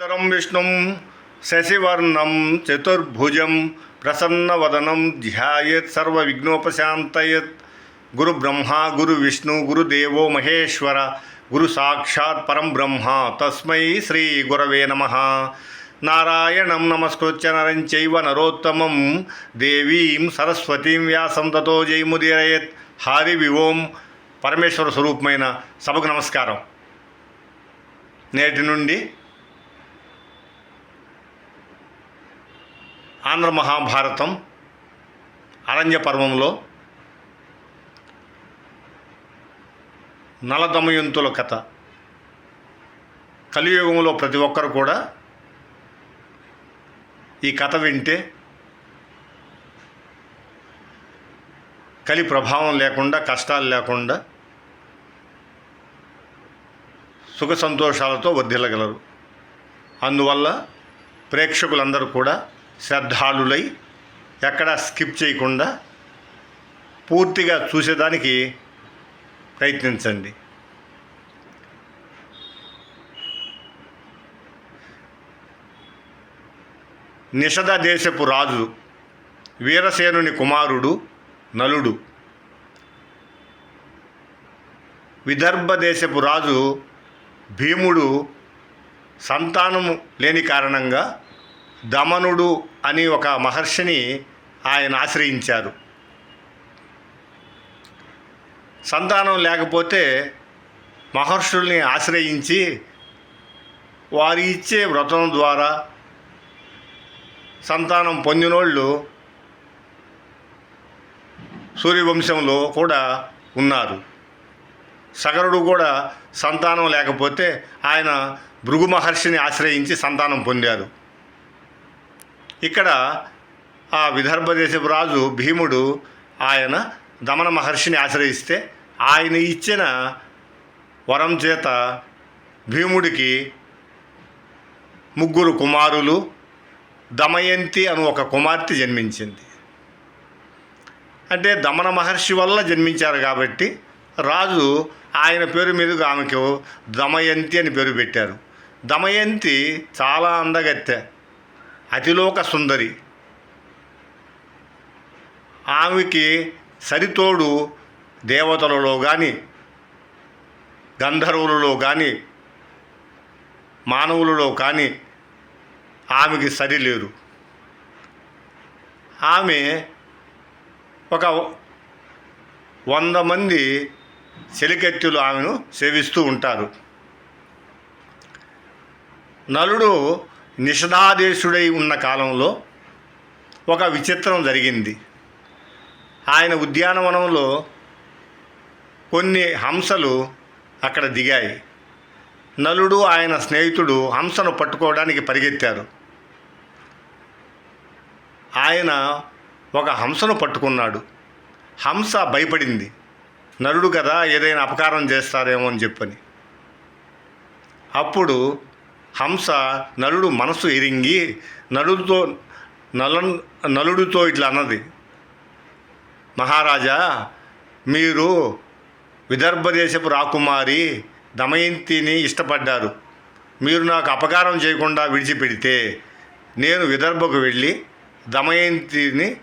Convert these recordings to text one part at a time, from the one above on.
సుందరం విష్ణుం శశివర్ణం చతుర్భుజం ప్రసన్నవదనం ధ్యాయేత్ సర్వ విఘ్నోపశాంతయత్ గురు బ్రహ్మ గురు విష్ణు గురుదేవో మహేశ్వర గురు సాక్షాత్ పరం బ్రహ్మ తస్మై శ్రీ గురవే నమ నారాయణం నమస్కృత్య నరం చైవ నరోత్తమం దేవీం సరస్వతీం వ్యాసం తతో జయముదీరయత్ హరి వివోం పరమేశ్వర స్వరూపమైన సభకు నమస్కారం। నేటి నుండి ఆంధ్ర మహాభారతం అరణ్య పర్వంలో నలదమయంతుల కథ. కలియుగంలో ప్రతి ఒక్కరు కూడా ఈ కథ వింటే కలి ప్రభావం లేకుండా కష్టాలు లేకుండా సుఖ సంతోషాలతో వర్ధిల్లగలరు. అందువల్ల ప్రేక్షకులందరూ కూడా శ్రద్ధాళులై ఎక్కడా స్కిప్ చేయకుండా పూర్తిగా చూసేదానికి ప్రయత్నించండి. నిషధ దేశపు రాజు వీరసేనుని కుమారుడు నలుడు. విదర్భ దేశపు రాజు భీముడు సంతానము లేని కారణంగా దమనుడు అని ఒక మహర్షిని ఆయన ఆశ్రయించారు. సంతానం లేకపోతే మహర్షుల్ని ఆశ్రయించి వారి ఇచ్చే వ్రతం ద్వారా సంతానం పొందినోళ్ళు సూర్యవంశంలో కూడా ఉన్నారు. సగరుడు కూడా సంతానం లేకపోతే ఆయన భృగు మహర్షిని ఆశ్రయించి సంతానం పొందారు. ఇక్కడ ఆ విదర్భ దేశపు రాజు భీముడు ఆయన దమన మహర్షిని ఆశ్రయిస్తే ఆయన ఇచ్చిన వరం చేత భీముడికి ముగ్గురు కుమారులు దమయంతి అను ఒక కుమార్తె జన్మించింది. అంటే దమన మహర్షి వల్ల జన్మించారు కాబట్టి రాజు ఆయన పేరు మీదుగా ఆమెకు దమయంతి అని పేరు పెట్టారు. దమయంతి చాలా అందగత్తె. అతిలోక సుందరి. ఆమెకి సరితోడు దేవతలలో కానీ గంధర్వులలో కానీ మానవులలో కానీ ఆమెకి సరిలేరు ఆమె ఒక వంద మంది చెలికెత్తులు ఆమెను సేవిస్తూ ఉంటారు. నలుడు నిషధాదేశుడై ఉన్న కాలంలో ఒక విచిత్రం జరిగింది. ఆయన ఉద్యానవనంలో కొన్ని హంసలు అక్కడ దిగాయి. నలుడు ఆయన స్నేహితుడు హంసను పట్టుకోవడానికి పరిగెత్తారు. ఆయన ఒక హంసను పట్టుకున్నాడు. హంస భయపడింది. నలుడు కదా ఏదైనా అపకారం చేస్తారేమో అని చెప్పని. అప్పుడు హంస నలుడు మనసు ఎరింగి నలుడుతో నల నలుడితో ఇట్లా అన్నది. మహారాజా మీరు విదర్భ దేశపు రాకుమారి దమయంతిని ఇష్టపడ్డారు. మీరు నాకు అపకారం చేయకుండా విడిచిపెడితే నేను విదర్భకు వెళ్ళి దమయంతిని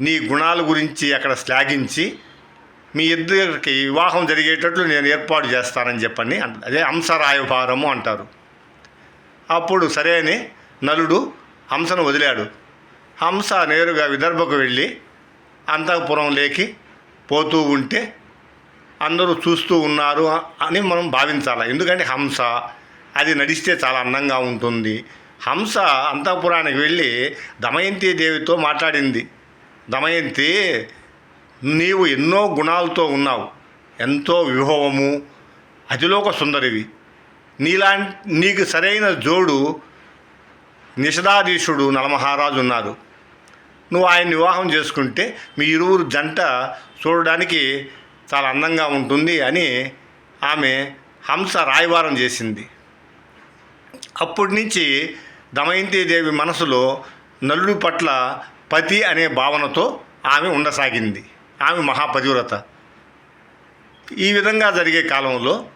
నీ గుణాల గురించి అక్కడ శ్లాఘించి మీ ఇద్దరికి వివాహం జరిగేటట్లు నేను ఏర్పాటు చేస్తానని చెప్పని అంట- అదే హంసరాయభారము అంటారు. అప్పుడు సరే అని నలుడు హంసను వదిలాడు. హంస నేరుగా విదర్భకు వెళ్ళి అంతఃపురం లేకి పోతూ ఉంటే అందరూ చూస్తూ ఉన్నారు అని మనం భావించాలి. ఎందుకంటే హంస అది నడిస్తే చాలా అందంగా ఉంటుంది. హంస అంతఃపురానికి వెళ్ళి దమయంతి దేవితో మాట్లాడింది. దమయంతి నీవు ఎన్నో గుణాలతో ఉన్నావు. ఎంతో విభవము. అతిలోక సుందరివి. నీలా నీకు సరైన జోడు నిషధాధీశుడు నలమహారాజు ఉన్నారు నువ్వు ఆయన వివాహం చేసుకుంటే మీ ఇరువురు జంట చూడడానికి చాలా అందంగా ఉంటుంది అని ఆమె హంస రాయవారం చేసింది. అప్పటి నుంచి దమయంతి దేవి మనసులో నలుడి పట్ల పతి అనే భావనతో ఆమె ఉండసాగింది. ఆమె మహాపతివ్రత. ఈ విధంగా జరిగే కాలంలో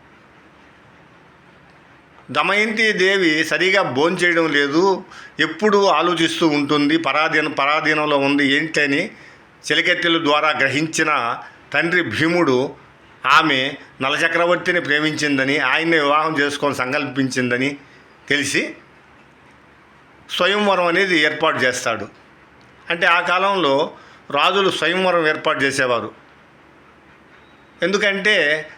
దమయంతి దేవి సరిగా భోంచేయడం లేదు. ఎప్పుడు ఆలోచిస్తూ ఉంటుంది పరాధీన పరాధీనంలో ఉంది ఏంటని చెలికెత్తెల ద్వారా గ్రహించిన తండ్రి భీముడు ఆమె నలచక్రవర్తిని ప్రేమించిందని ఆయన్ని వివాహం చేసుకొని సంకల్పించిందని తెలిసి స్వయంవరం అనేది ఏర్పాటు చేస్తాడు. అంటే ఆ కాలంలో రాజులు స్వయంవరం ఏర్పాటు చేసేవారు. ఎందుకంటే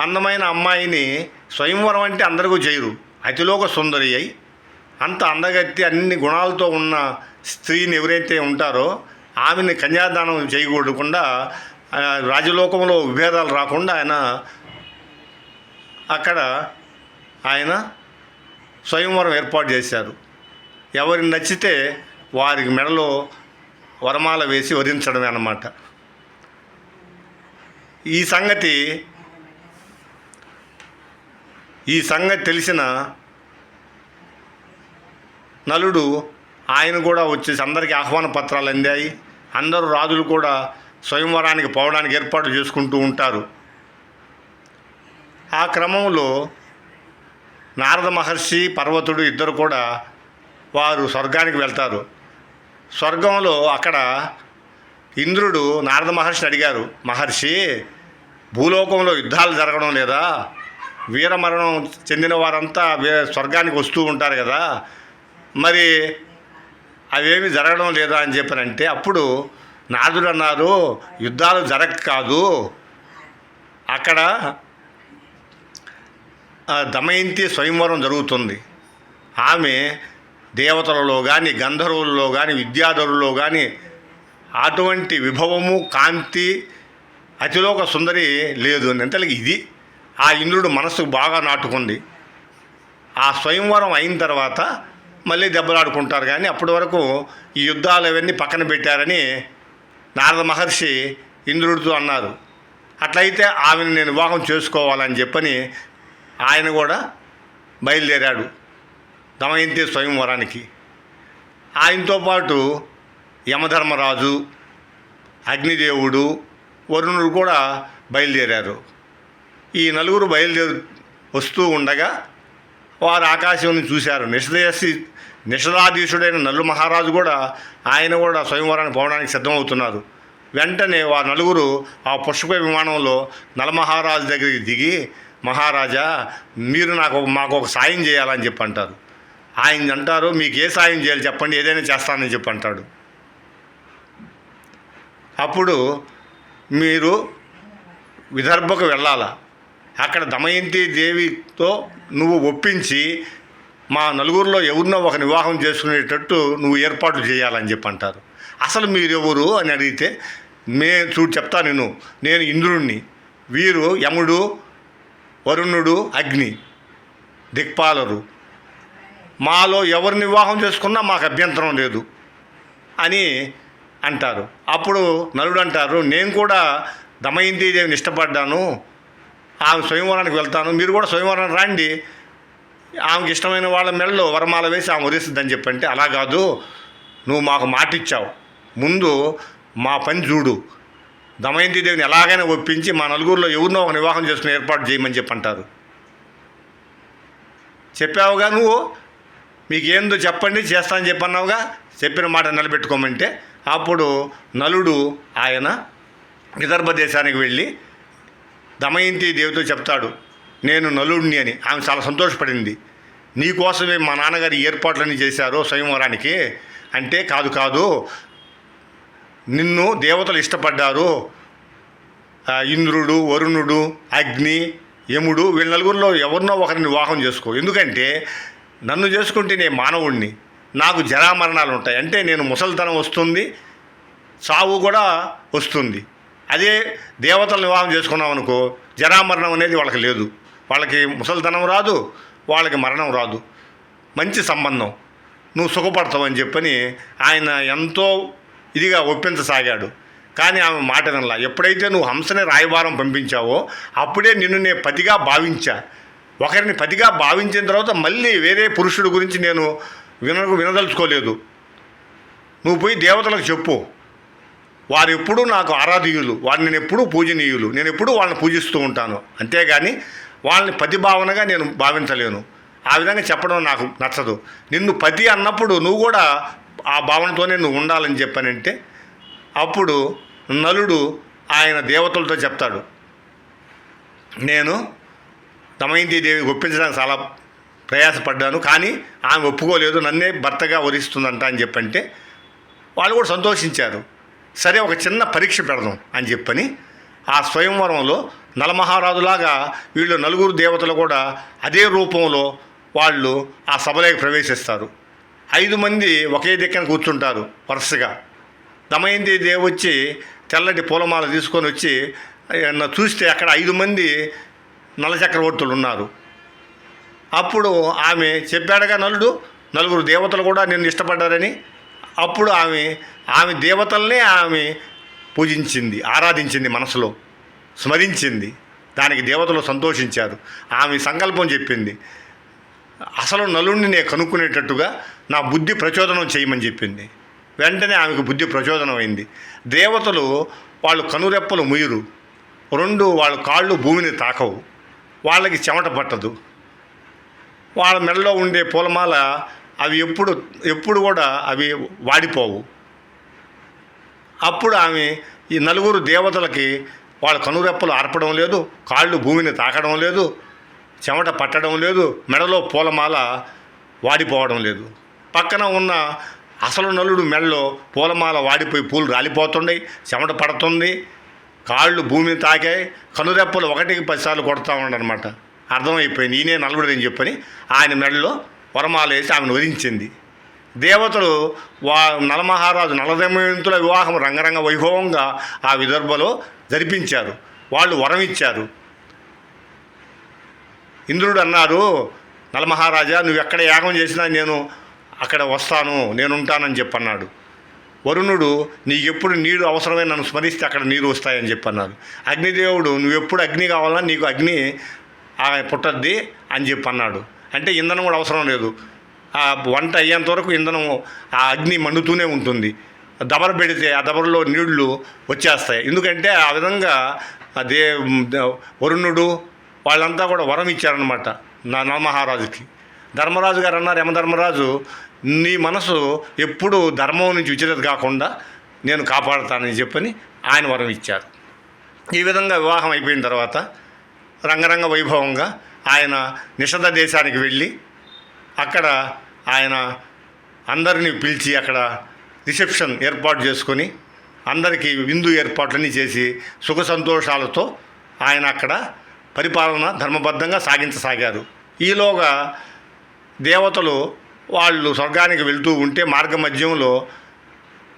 అందమైన అమ్మాయిని స్వయంవరం అంటే అందరికీ చేయరు. అతిలోక సుందరి అయి అంత అందగత్తి అన్ని గుణాలతో ఉన్న స్త్రీని ఎవరైతే ఉంటారో ఆమెని కన్యాదానం చేయకూడకుండా రాజలోకంలో విభేదాలు రాకుండా ఆయన అక్కడ ఆయన స్వయంవరం ఏర్పాటు చేశారు. ఎవరి నచ్చితే వారికి మెడలో వరమాల వేసి వరించడమే అన్నమాట. ఈ సంగతి ఈ సంగతి తెలిసిన నలుడు ఆయన కూడా వచ్చేసి అందరికీ ఆహ్వాన పత్రాలు అందాయి. అందరూ రాజులు కూడా స్వయంవరానికి పోవడానికి ఏర్పాటు చేసుకుంటూ ఉంటారు. ఆ క్రమంలో నారద మహర్షి పర్వతుడు ఇద్దరు కూడా వారు స్వర్గానికి వెళ్తారు. స్వర్గంలో అక్కడ ఇంద్రుడు నారద మహర్షిని అడిగారు మహర్షి భూలోకంలో యుద్ధాలు జరగడం లేదా? వీరమరణం చెందిన వారంతా స్వర్గానికి వస్తూ ఉంటారు కదా. మరి అవేమి జరగడం లేదా అని చెప్పనంటే అప్పుడు నాదుడు అన్నారు యుద్ధాలు జరగ కాదు. అక్కడ దమయంతి స్వయంవరం జరుగుతుంది. ఆమె దేవతలలో కానీ గంధర్వుల్లో కానీ విద్యాధరుల్లో కానీ అటువంటి విభవము కాంతి అతిలోక సుందరి లేదు. ఎంతలకి ఇది ఆ ఇంద్రుడు మనసు బాగా నాటుకుంది. ఆ స్వయంవరం అయిన తర్వాత మళ్ళీ దెబ్బలాడుకుంటారు కానీ అప్పటి వరకు ఈ యుద్ధాలు అవన్నీ పక్కన పెట్టారని నారద మహర్షి ఇంద్రుడితో అన్నారు. అట్లయితే ఆమెను నేను వివాహం చేసుకోవాలని చెప్పని ఆయన కూడా బయలుదేరాడు దమయంతి స్వయంవరానికి. ఆయనతో పాటు యమధర్మరాజు అగ్నిదేవుడు వరుణుడు కూడా బయలుదేరారు. ఈ నలుగురు బయలుదేరు వస్తూ ఉండగా వారు ఆకాశం చూశారు. నిషదేశి నిషదాధీశుడైన నల్లు మహారాజు కూడా ఆయన కూడా స్వయంవరానికి పోవడానికి సిద్ధమవుతున్నారు. వెంటనే వారు నలుగురు ఆ పుష్ప విమానంలో నలమహారాజు దగ్గరికి దిగి మహారాజా మీరు నాకు మాకు ఒక సాయం చేయాలని చెప్పి అంటారు ఆయన అంటారు మీకు ఏ సాయం చేయాలి చెప్పండి ఏదైనా చేస్తానని చెప్పి అంటాడు అప్పుడు మీరు విదర్భకు వెళ్ళాలా? అక్కడ దమయంతి దేవితో నువ్వు ఒప్పించి మా నలుగురిలో ఎవరినో ఒక వివాహం చేసుకునేటట్టు నువ్వు ఏర్పాటు చేయాలని చెప్పి అంటారు అసలు మీరెవరు అని అడిగితే మే చూడు చెప్తా నేను నేను ఇంద్రుణ్ణి. వీరు యముడు వరుణుడు అగ్ని దిక్పాలరు. మాలో ఎవరిని వివాహం చేసుకున్నా మాకు అభ్యంతరం లేదు అని అంటారు. అప్పుడు నలుడు అంటారు నేను కూడా దమయంతి దేవిని ఇష్టపడ్డాను ఆమె స్వయంవరానికి వెళ్తాను. మీరు కూడా స్వయంవరానికి రండి. ఆమెకి ఇష్టమైన వాళ్ళ మెడలో వరమాల వేసి ఆమె వదిస్తుందని చెప్పంటే అలా కాదు. నువ్వు మాకు మాట ఇచ్చావు ముందు మా పని చూడు. దమయంతి దేవిని ఎలాగైనా ఒప్పించి మా నలుగురిలో ఎవరినో ఒక వివాహం చేసుకుని ఏర్పాటు చేయమని చెప్పంటారు. చెప్పావుగా నువ్వు? మీకేందో చెప్పండి చేస్తానని చెప్పన్నావుగా? చెప్పిన మాట నిలబెట్టుకోమంటే? అప్పుడు నలుడు ఆయన విదర్భ దేశానికి వెళ్ళి దమయంతి దేవితో చెప్తాడు నేను నలుడిని అని. ఆమె చాలా సంతోషపడింది. నీకోసమే మా నాన్నగారి ఈ ఏర్పాట్లన్నీ చేశారు స్వయంవరానికి? అంటే కాదు కాదు. నిన్ను దేవతలు ఇష్టపడ్డారు. ఇంద్రుడు వరుణుడు అగ్ని యముడు వీళ్ళ నలుగురిలో ఎవరినో ఒకరిని వివాహం చేసుకో. ఎందుకంటే నన్ను చేసుకుంటే నేను మానవుణ్ణి. నాకు జరామరణాలు ఉంటాయి అంటే నేను ముసలితనం వస్తుంది చావు కూడా వస్తుంది. అదే దేవతలను వివాహం చేసుకున్నాం అనుకో జరామరణం అనేది వాళ్ళకి లేదు. వాళ్ళకి ముసలితనం రాదు వాళ్ళకి మరణం రాదు. మంచి సంబంధం. నువ్వు సుఖపడతావని చెప్పని ఆయన ఎంతో ఇదిగా ఒప్పించసాగాడు. కానీ ఆమె మాట వినలా. ఎప్పుడైతే నువ్వు హంసని రాయబారం పంపించావో అప్పుడే నిన్ను నేను పతిగా భావించా. ఒకరిని పతిగా భావించిన తర్వాత మళ్ళీ వేరే పురుషుడి గురించి నేను విన వినదలుచుకోలేదు. నువ్వు పోయి దేవతలకు చెప్పు. వారు ఎప్పుడూ నాకు ఆరాధీయులు వారిని నేను ఎప్పుడూ పూజనీయులు నేను ఎప్పుడూ వాళ్ళని పూజిస్తూ ఉంటాను. అంతేగాని వాళ్ళని పతి భావనగా నేను భావించలేను. ఆ విధంగా చెప్పడం నాకు నచ్చదు. నిన్ను పతి అన్నప్పుడు నువ్వు కూడా ఆ భావనతోనే నువ్వు ఉండాలని చెప్పానంటే అప్పుడు నలుడు ఆయన దేవతలతో చెప్తాడు. నేను దమయంతి దేవి ఒప్పించడానికి చాలా ప్రయాసపడ్డాను కానీ ఆమె ఒప్పుకోలేదు నన్నే భర్తగా వరిస్తుందంట అని చెప్పంటే వాళ్ళు కూడా సంతోషించారు. సరే ఒక చిన్న పరీక్ష పెడదాం అని చెప్పని ఆ స్వయంవరంలో నలమహారాజులాగా వీళ్ళు నలుగురు దేవతలు కూడా అదే రూపంలో వాళ్ళు ఆ సభలోకి ప్రవేశిస్తారు. ఐదు మంది ఒకే దిక్కన కూర్చుంటారు వరుసగా. దమయంతి దేవి వచ్చి తెల్లటి పూలమాల తీసుకొని వచ్చి చూస్తే అక్కడ ఐదు మంది నలచక్రవర్తులు ఉన్నారు. అప్పుడు ఆమె చెప్పాడుగా నలుడు నలుగురు దేవతలు కూడా నిన్ను ఇష్టపడ్డారని అప్పుడు ఆమె ఆమె దేవతల్నే ఆమె పూజించింది ఆరాధించింది మనసులో స్మరించింది. దానికి దేవతలు సంతోషించారు. ఆమె సంకల్పం చెప్పింది అసలు నలుణ్ణి నేను కనుక్కునేటట్టుగా నా బుద్ధి ప్రచోదనం చేయమని చెప్పింది. వెంటనే ఆమెకు బుద్ధి ప్రచోదనం అయింది. దేవతలు వాళ్ళు కనురెప్పలు ముయ్యరు రెండు వాళ్ళ కాళ్ళు భూమిని తాకవు. వాళ్ళకి చెమట పట్టదు. వాళ్ళ మెడలో ఉండే పూలమాల అవి ఎప్పుడు ఎప్పుడు కూడా అవి వాడిపోవు. అప్పుడు ఆమె ఈ నలుగురు దేవతలకి వాళ్ళ కనురెప్పలు ఆర్పడం లేదు కాళ్ళు భూమిని తాకడం లేదు చెమట పట్టడం లేదు మెడలో పూలమాల వాడిపోవడం లేదు. పక్కన ఉన్న అసలు నలుడు మెడలో పూలమాల వాడిపోయి పూలు రాలిపోతున్నాయి చెమట పడుతుంది కాళ్ళు భూమిని తాకాయి కనురెప్పలు ఒకటికి పదిసార్లు కొడతా ఉండనమాట అర్థమైపోయింది. ఈయనే నలుగుడు అని చెప్పని ఆయన మెడలో వరమాల వేసి ఆమెను వధించింది. దేవతలు వా నలమహారాజు నలదమయంతుల వివాహం రంగరంగ వైభవంగా ఆ విదర్భలో జరిపించారు. వాళ్ళు వరం ఇచ్చారు. ఇంద్రుడు అన్నారు నలమహారాజా నువ్వు ఎక్కడ యాగం చేసినా నేను అక్కడ వస్తాను నేను ఉంటానని చెప్పన్నాడు. వరుణుడు నీకెప్పుడు నీరు అవసరమే నన్ను స్మరిస్తే అక్కడ నీరు వస్తాయని చెప్పన్నారు అగ్నిదేవుడు నువ్వు ఎప్పుడు అగ్ని కావాలన్నా నీకు అగ్ని ఆమె పుట్టద్ది అని చెప్పి అన్నాడు అంటే ఇంధనం కూడా అవసరం లేదు. ఆ వంట అయ్యేంత వరకు ఇంధనం ఆ అగ్ని మండుతూనే ఉంటుంది. దబర పెడితే ఆ దబరలో నీళ్ళు వచ్చేస్తాయి. ఎందుకంటే ఆ విధంగా అదే వరుణుడు వాళ్ళంతా కూడా వరం ఇచ్చారనమాట నా నలమహారాజుకి ధర్మరాజు గారు అన్నారు యమధర్మరాజు నీ మనసు ఎప్పుడు ధర్మం నుంచి విచలిత కాకుండా నేను కాపాడతానని చెప్పని ఆయన వరం ఇచ్చారు. ఈ విధంగా వివాహం అయిపోయిన తర్వాత రంగరంగ వైభవంగా ఆయన నిషధ దేశానికి వెళ్ళి అక్కడ ఆయన అందరినీ పిలిచి అక్కడ రిసెప్షన్ ఏర్పాటు చేసుకొని అందరికీ విందు ఏర్పాట్లన్నీ చేసి సుఖ సంతోషాలతో ఆయన అక్కడ పరిపాలన ధర్మబద్ధంగా సాగించసాగారు. ఈలోగా దేవతలు వాళ్ళు స్వర్గానికి వెళ్తూ ఉంటే మార్గ మధ్యంలో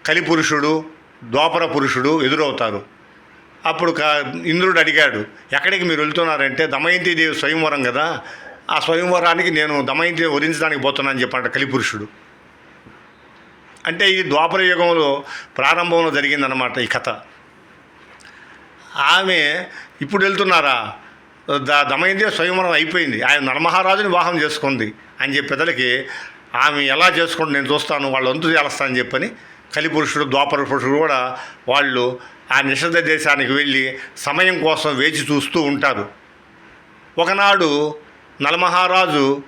కలిపురుషుడు ద్వాపర పురుషుడు ఎదురవుతారు. అప్పుడు క ఇంద్రుడు అడిగాడు ఎక్కడికి మీరు వెళ్తున్నారంటే దమయంతి దేవి స్వయంవరం కదా ఆ స్వయంవరానికి నేను దమయంతి వరించడానికి పోతున్నానని చెప్పాడు కలిపురుషుడు. అంటే ఇది ద్వాపర యుగంలో ప్రారంభంలో జరిగిందనమాట ఈ కథ. ఆమె ఇప్పుడు వెళ్తున్నారా? ద దమయంతి స్వయంవరం అయిపోయింది. ఆయన నరమహారాజుని వివాహం చేసుకుంది అని చెప్పి పెద్దలకి ఆమె ఎలా చేసుకుంటూ నేను చూస్తాను వాళ్ళు వంతు చేస్తానని చెప్పని కలిపురుషుడు ద్వాపర పురుషుడు కూడా వాళ్ళు ఆ నిషిద్ధ దేశానికి వెళ్ళి సమయం కోసం వేచి చూస్తూ ఉంటారు. ఒకనాడు నలమహారాజు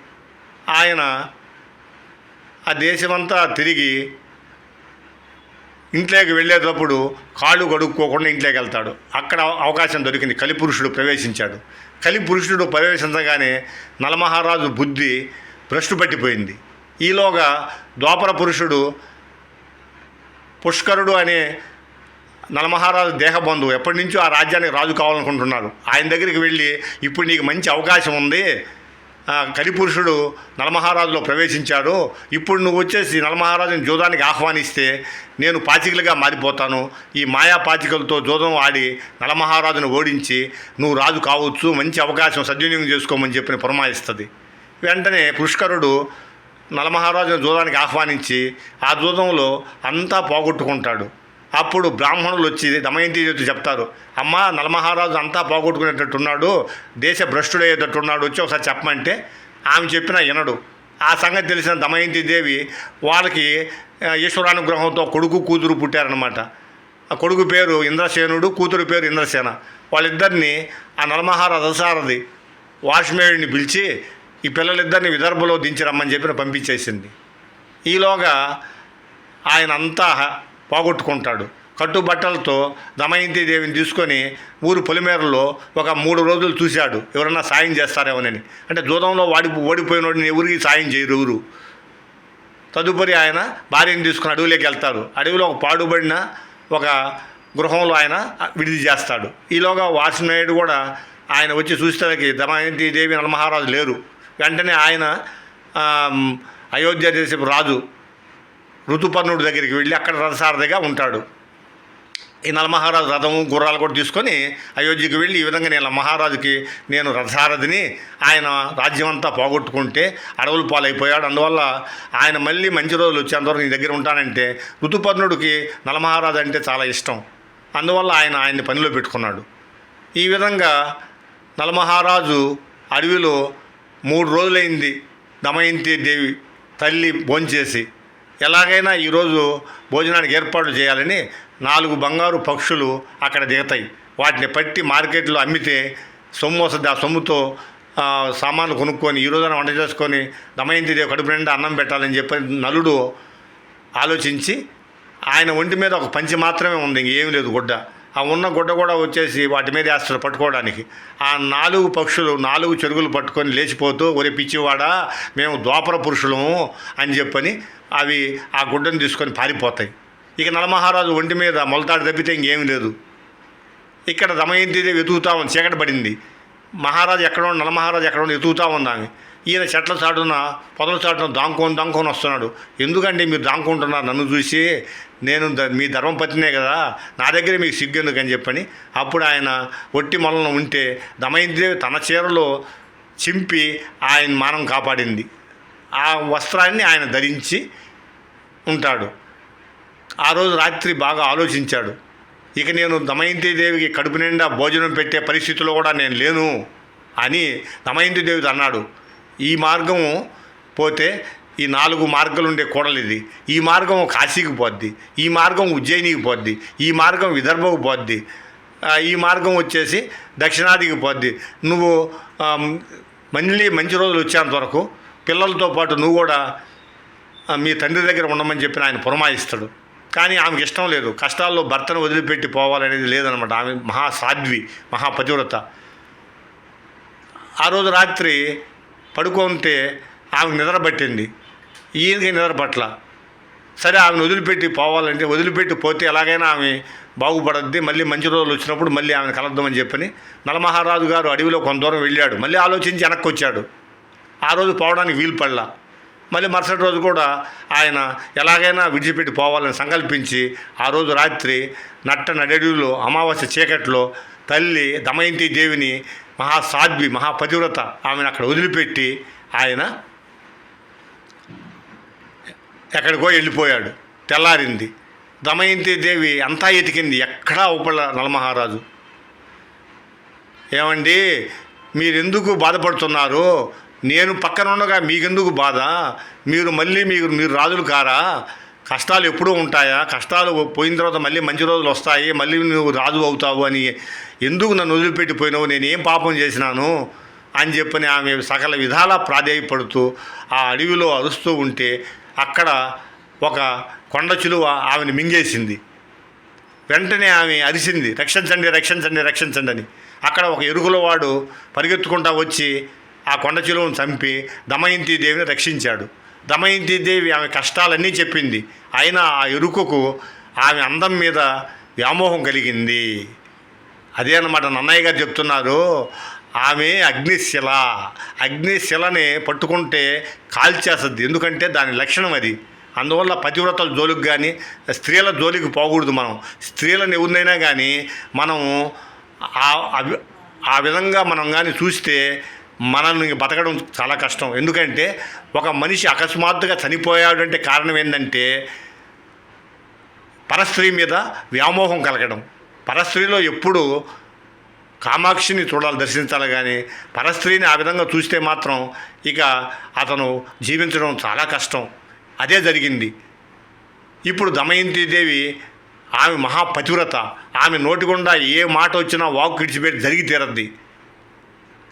ఆయన ఆ దేశమంతా తిరిగి ఇంట్లోకి వెళ్ళేటప్పుడు కాళ్ళు కడుక్కోకుండా ఇంట్లోకి వెళ్తాడు. అక్కడ అవకాశం దొరికింది. కలిపురుషుడు ప్రవేశించాడు. కలిపురుషుడు ప్రవేశించగానే నలమహారాజు బుద్ధి భ్రష్టు పట్టిపోయింది ఈలోగా ద్వాపర పురుషుడు పుష్కరుడు అనే నలమహారాజు దేహబంధువు ఎప్పటి నుంచో ఆ రాజ్యానికి రాజు కావాలనుకుంటున్నాడు. ఆయన దగ్గరికి వెళ్ళి ఇప్పుడు నీకు మంచి అవకాశం ఉంది. కలిపురుషుడు నలమహారాజులో ప్రవేశించాడు. ఇప్పుడు నువ్వు వచ్చేసి నలమహారాజుని జూదానికి ఆహ్వానిస్తే నేను పాచికలుగా మారిపోతాను. ఈ మాయా పాచికలతో జూదం ఆడి నలమహారాజును ఓడించి నువ్వు రాజు కావచ్చు. మంచి అవకాశం సద్వినియోగం చేసుకోమని చెప్పిన పురమాయిస్తుంది. వెంటనే పుష్కరుడు నలమహారాజును జూదానికి ఆహ్వానించి ఆ జూదంలో అంతా పోగొట్టుకుంటాడు. అప్పుడు బ్రాహ్మణులు వచ్చి దమయంతి చెప్తారు అమ్మా నలమహారాజు అంతా పోగొట్టుకునేటట్టున్నాడు దేశ భ్రష్టుడయ్యేటట్టున్నాడు వచ్చి ఒకసారి చెప్పమంటే ఆమె చెప్పిన వినడు. ఆ సంగతి తెలిసిన దమయంతి దేవి వాళ్ళకి ఈశ్వరానుగ్రహంతో కొడుకు కూతురు పుట్టారనమాట ఆ కొడుకు పేరు ఇంద్రసేనుడు కూతురు పేరు ఇంద్రసేన. వాళ్ళిద్దరిని ఆ నలమహారాజు అసారది వాష్మేయుడిని పిలిచి ఈ పిల్లలిద్దరిని విదర్భలో దించి రమ్మని చెప్పి పంపించేసింది. ఈలోగా ఆయన అంతా పోగొట్టుకుంటాడు. కట్టుబట్టలతో దమయంతి దేవిని తీసుకొని ఊరు పొలిమేరలో ఒక మూడు రోజులు చూశాడు. ఎవరన్నా సాయం చేస్తారేమోనని. అంటే జూదంలో వాడి ఓడిపోయినోడిని ఎవరికి సాయం చేయరు ఎవరు. తదుపరి ఆయన భార్యను తీసుకుని అడవిలోకి వెళ్తారు. అడవిలో ఒక పాడుబడిన ఒక గృహంలో ఆయన విడిది చేస్తాడు. ఈలోగా వాసునాయుడు కూడా ఆయన వచ్చి చూసేసరికి దమయంతి దేవి నలమహారాజు లేరు. వెంటనే ఆయన అయోధ్య దేశపు రాజు ఋతుపర్ణుడి దగ్గరికి వెళ్ళి అక్కడ రథసారథిగా ఉంటాడు. ఈ నలమహారాజు రథము గుర్రాలు కూడా తీసుకొని అయోధ్యకి వెళ్ళి ఈ విధంగా నేను మహారాజుకి నేను రథసారథిని ఆయన రాజ్యం అంతా పోగొట్టుకుంటే అడవులు పాలైపోయాడు. అందువల్ల ఆయన మళ్ళీ మంచి రోజులు వచ్చేంతవరకు నీ దగ్గర ఉంటానంటే ఋతుపర్ణుడికి నలమహారాజు అంటే చాలా ఇష్టం. అందువల్ల ఆయన ఆయన్ని పనిలో పెట్టుకున్నాడు. ఈ విధంగా నలమహారాజు అడవిలో మూడు రోజులైంది. దమయంతి దేవి తల్లి భోంచేసి ఎలాగైనా ఈరోజు భోజనానికి ఏర్పాటు చేయాలని నాలుగు బంగారు పక్షులు అక్కడ దిగుతాయి. వాటిని పట్టి మార్కెట్లో అమ్మితే సొమ్ము వస్తుంది. ఆ సొమ్ముతో సామాన్లు కొనుక్కొని ఈ రోజున వంట చేసుకొని దమయంతి దేవు కడుపు నిండా అన్నం పెట్టాలని చెప్పి నలుడు ఆలోచించి ఆయన ఒంటి మీద ఒక పంచి మాత్రమే ఉంది. ఇంకేం లేదు గుడ్డ. ఆ ఉన్న గుడ్డ కూడా వచ్చేసి వాటి మీద వేస్తారు పట్టుకోవడానికి. ఆ నాలుగు పక్షులు నాలుగు చెరుగులు పట్టుకొని లేచిపోతూ ఒరే పిచ్చివాడా మేము ద్వాపర పురుషులము అని చెప్పని అవి ఆ గుడ్డను తీసుకొని పారిపోతాయి. ఇక నలమహారాజు ఒంటి మీద మొలతాడు తప్పితే ఇంకేమీ లేదు. ఇక్కడ దమయంతిదే వెతుకుతా ఉంది చీకటి పడింది. మహారాజు ఎక్కడ ఉండి నలమహారాజు ఎక్కడ ఉండి వెతుకుతా ఉంది ఆమె. ఈయన చెట్ల చాటున పొదల చాటున దాంకొని దాంకొని వస్తున్నాడు. ఎందుకంటే మీరు దాంకుంటున్నారు నన్ను చూసి? నేను మీ ధర్మపతినే కదా? నా దగ్గర మీకు సిగ్గు అని చెప్పని అప్పుడు ఆయన ఒట్టి మొలన ఉంటే దమయంతిదేవి తన చీరలో చింపి ఆయన మానం కాపాడింది. ఆ వస్త్రాన్ని ఆయన ధరించి ఉంటాడు. ఆ రోజు రాత్రి బాగా ఆలోచించాడు. ఇక నేను దమయంతి దేవికి కడుపు నిండా భోజనం పెట్టే పరిస్థితిలో కూడా నేను లేను అని దమయంతి దేవితో అన్నాడు. ఈ మార్గం పోతే ఈ నాలుగు మార్గాలు ఉండే కూడలిది ఇది. ఈ మార్గం కాశీకి పోద్ది. ఈ మార్గం ఉజ్జయినికి పోద్ది. ఈ మార్గం విదర్భకు పోద్ది. ఈ మార్గం వచ్చేసి దక్షిణాదికి పోద్ది. నువ్వు మళ్ళీ మంచి రోజులు వచ్చేంత వరకు పిల్లలతో పాటు నువ్వు కూడా మీ తండ్రి దగ్గర ఉండమని చెప్పి ఆయన పురమాయిస్తాడు. కానీ ఆమెకి ఇష్టం లేదు. కష్టాల్లో భర్తను వదిలిపెట్టి పోవాలనేది లేదనమాట. ఆమె మహాసాధ్వి మహాపతివ్రత. ఆ రోజు రాత్రి పడుకుంటే ఆమెకు నిద్ర పట్టింది. ఈయనకి నిద్ర పట్ల. సరే ఆమెను వదిలిపెట్టి పోవాలంటే వదిలిపెట్టి పోతే ఎలాగైనా ఆమె బాగుపడద్ది. మళ్ళీ మంచి రోజులు వచ్చినప్పుడు మళ్ళీ ఆమెను కలద్దామని చెప్పని నలమహారాజు గారు అడవిలో కొంత దూరం వెళ్ళాడు. మళ్ళీ ఆలోచించి వెనక్కి వచ్చాడు. ఆ రోజు పోవడానికి వీలు పడలా. మళ్ళీ మరుసటి రోజు కూడా ఆయన ఎలాగైనా విడిచిపెట్టి పోవాలని సంకల్పించి ఆ రోజు రాత్రి నట్ట నడడిలో అమావాస్య చీకట్లో తల్లి దమయంతి దేవిని మహాసాధ్వి మహాపతివ్రత ఆమెను అక్కడ వదిలిపెట్టి ఆయన ఎక్కడికో వెళ్ళిపోయాడు తెల్లారింది. దమయంతి దేవి అంతా ఎతికింది ఎక్కడా ఉపల నలమహారాజు. ఏమండి మీరెందుకు బాధపడుతున్నారు? నేను పక్కన ఉండగా మీకెందుకు బాధ? మీరు మళ్ళీ మీరు మీరు రాజులు కారా? కష్టాలు ఎప్పుడూ ఉంటాయా? కష్టాలు పోయిన తర్వాత మళ్ళీ మంచి రోజులు వస్తాయి మళ్ళీ నువ్వు రాజు అవుతావు అని ఎందుకు నన్ను వదిలిపెట్టిపోయినావు నేను ఏం పాపం చేసినాను? అని చెప్పని ఆమె సకల విధాలా ప్రాధేయపడుతూ ఆ అడవిలో అరుస్తూ ఉంటే అక్కడ ఒక కొండ చిలువ ఆమెను మింగేసింది. వెంటనే ఆమె అరిసింది రక్షించండి రక్షించండి రక్షించండి అని. అక్కడ ఒక ఎరుగులవాడు పరిగెత్తుకుంటా వచ్చి ఆ కొండ చిలువను చంపి దమయంతి దేవిని రక్షించాడు. దమయంతి దేవి ఆమె కష్టాలన్నీ చెప్పింది. అయినా ఆ ఎరుకకు ఆమె అందం మీద వ్యామోహం కలిగింది. అదే అన్నమాట నన్నయ్య గారు చెప్తున్నారు ఆమె అగ్నిశిల. అగ్నిశిలని పట్టుకుంటే కాల్చేస్తుంది ఎందుకంటే దాని లక్షణం అది. అందువల్ల పతివ్రతల జోలికి కానీ స్త్రీల జోలికి పోకూడదు మనం. స్త్రీలను ఎవరినైనా కానీ మనము ఆ విధంగా మనం కానీ చూస్తే మనల్ని బతకడం చాలా కష్టం. ఎందుకంటే ఒక మనిషి అకస్మాత్తుగా చనిపోయాడు అంటే కారణం ఏంటంటే పరస్త్రీ మీద వ్యామోహం కలగడం. పరస్త్రీలో ఎప్పుడు కామాక్షిని చూడాలి దర్శించాలి కానీ పరస్త్రీని ఆ విధంగా చూస్తే మాత్రం ఇక అతను జీవించడం చాలా కష్టం. అదే జరిగింది. ఇప్పుడు దమయంతి దేవి ఆమె మహాపతివ్రత ఆమె నోటి గుండా ఏ మాట వచ్చినా వాక్ విడిచిపెట్టి జరిగి తీరద్ది.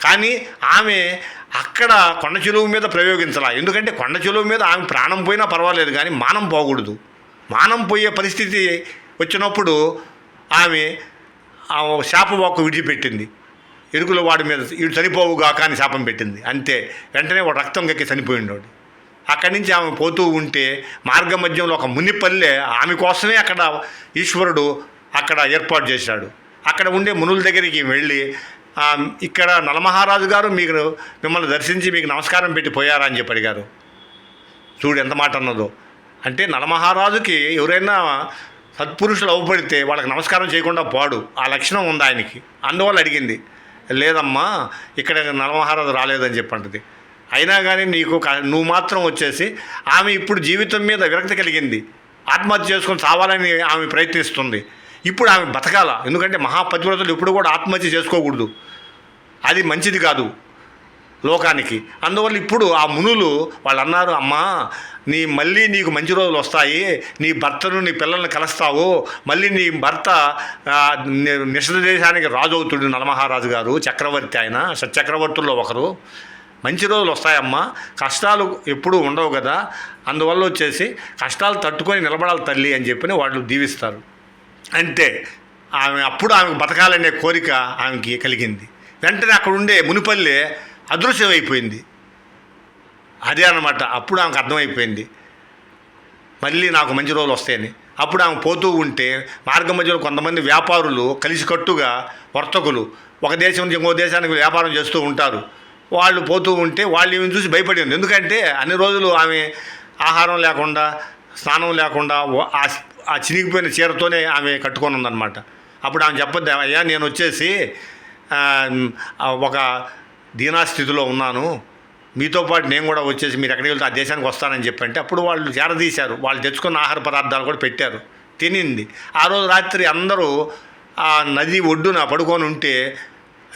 కానీ ఆమె అక్కడ కొండ చెలువు మీద ప్రయోగించాల. ఎందుకంటే కొండ చెలువు మీద ఆమె ప్రాణం పోయినా పర్వాలేదు కానీ మానం పోకూడదు. మానం పోయే పరిస్థితి వచ్చినప్పుడు ఆమె ఆ శాప విడిచిపెట్టింది. ఎరుకుల వాడి మీద వీడు చనిపోవుగా కానీ శాపం పెట్టింది. అంతే. వెంటనే వాడు రక్తం కక్కి చనిపోయిండోడు. అక్కడి నుంచి ఆమె పోతూ ఉంటే మార్గ మధ్యంలో ఒక మునిపల్లె ఆమె కోసమే అక్కడ ఈశ్వరుడు అక్కడ ఏర్పాటు చేశాడు. అక్కడ ఉండే మునుల దగ్గరికి వెళ్ళి ఇక్కడ నలమహారాజు గారు మీకు మిమ్మల్ని దర్శించి మీకు నమస్కారం పెట్టి పోయారా అని చెప్పి అడిగారు. చూడు ఎంత మాట అన్నదో. అంటే నలమహారాజుకి ఎవరైనా సత్పురుషులు అవ్వబడితే వాళ్ళకి నమస్కారం చేయకుండా పాడు. ఆ లక్షణం ఉంది ఆయనకి. అందువల్ల అడిగింది. లేదమ్మా ఇక్కడ నలమహారాజు రాలేదని చెప్పంటది అయినా కానీ నీకు నువ్వు మాత్రం వచ్చేసి ఆమె ఇప్పుడు జీవితం మీద విరక్తి కలిగింది. ఆత్మహత్య చేసుకొని చావాలని ఆమె ప్రయత్నిస్తుంది. ఇప్పుడు ఆమె బతకాల. ఎందుకంటే మహాపతివ్రతలు ఎప్పుడు కూడా ఆత్మహత్య చేసుకోకూడదు. అది మంచిది కాదు లోకానికి. అందువల్ల ఇప్పుడు ఆ మునులు వాళ్ళు అన్నారు అమ్మా నీ మళ్ళీ నీకు మంచి రోజులు వస్తాయి. నీ భర్తను నీ పిల్లల్ని కలుస్తావు. మళ్ళీ నీ భర్త ఆ, నిషధ దేశానికి రాజు అవుతుడు నలమహారాజు గారు చక్రవర్తి ఆయన సచక్రవర్తుల్లో ఒకరు. మంచి రోజులు వస్తాయమ్మా. కష్టాలు ఎప్పుడూ ఉండవు కదా. అందువల్ల వచ్చేసి కష్టాలు తట్టుకొని నిలబడాలి తల్లి అని చెప్పి వాళ్ళు దీవిస్తారు. అంటే ఆమె అప్పుడు ఆమెకు బతకాలనే కోరిక ఆమెకి కలిగింది. వెంటనే అక్కడ ఉండే మునిపల్లె అదృశ్యమైపోయింది. అదే అన్నమాట అప్పుడు ఆమెకు అర్థమైపోయింది. మళ్ళీ నాకు మంచి రోజులు వస్తాయని. అప్పుడు ఆమె పోతూ ఉంటే మార్గ మధ్యలో కొంతమంది వ్యాపారులు కలిసికట్టుగా వర్తకులు ఒక దేశం నుంచి ఇంకో దేశానికి వ్యాపారం చేస్తూ ఉంటారు. వాళ్ళు పోతూ ఉంటే వాళ్ళు ఈమెను చూసి భయపడింది ఎందుకంటే అన్ని రోజులు ఆమె ఆహారం లేకుండా స్నానం లేకుండా ఓ- ఆ చినిగిపోయిన చీరతోనే ఆమె కట్టుకొని ఉందన్నమాట. అప్పుడు ఆమె చెప్పద్దు అయ్యా నేను వచ్చేసి ఒక దీనాస్థితిలో ఉన్నాను. మీతో పాటు నేను కూడా వచ్చేసి మీరు ఎక్కడికి వెళ్తే ఆ దేశానికి వస్తానని చెప్పంటే అప్పుడు వాళ్ళు చేరదీశారు వాళ్ళు తెచ్చుకున్న ఆహార పదార్థాలు కూడా పెట్టారు. తినింది. ఆ రోజు రాత్రి అందరూ ఆ నది ఒడ్డున పడుకొని ఉంటే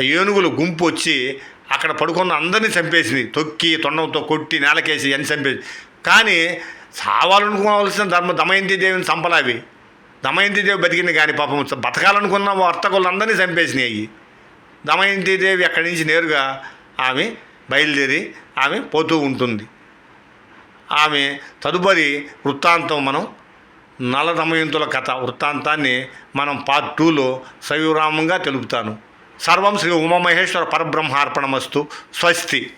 ఏనుగులు గుంపు వచ్చి అక్కడ పడుకున్న అందరినీ చంపేసింది. తొక్కి తొండంతో కొట్టి నేలకేసి అని చంపేసి కానీ చావాలనుకోవాల్సిన ధర్మ దమయంతి దేవిని చంపలావి దమయంతి దేవి బతికింది కానీ పాపం బతకాలనుకున్న వర్తకులందరినీ చంపేసినాయి దమయంతి దేవి అక్కడి నుంచి నేరుగా ఆమె బయలుదేరి ఆమె పోతూ ఉంటుంది. ఆమె తదుపరి వృత్తాంతం మనం నల దమయంతుల కథ వృత్తాంతాన్ని మనం పార్ట్ టూలో సవిరామంగా తెలుపుతాను. సర్వం శ్రీ ఉమామహేశ్వర పరబ్రహ్మార్పణమస్తు. స్వస్తి.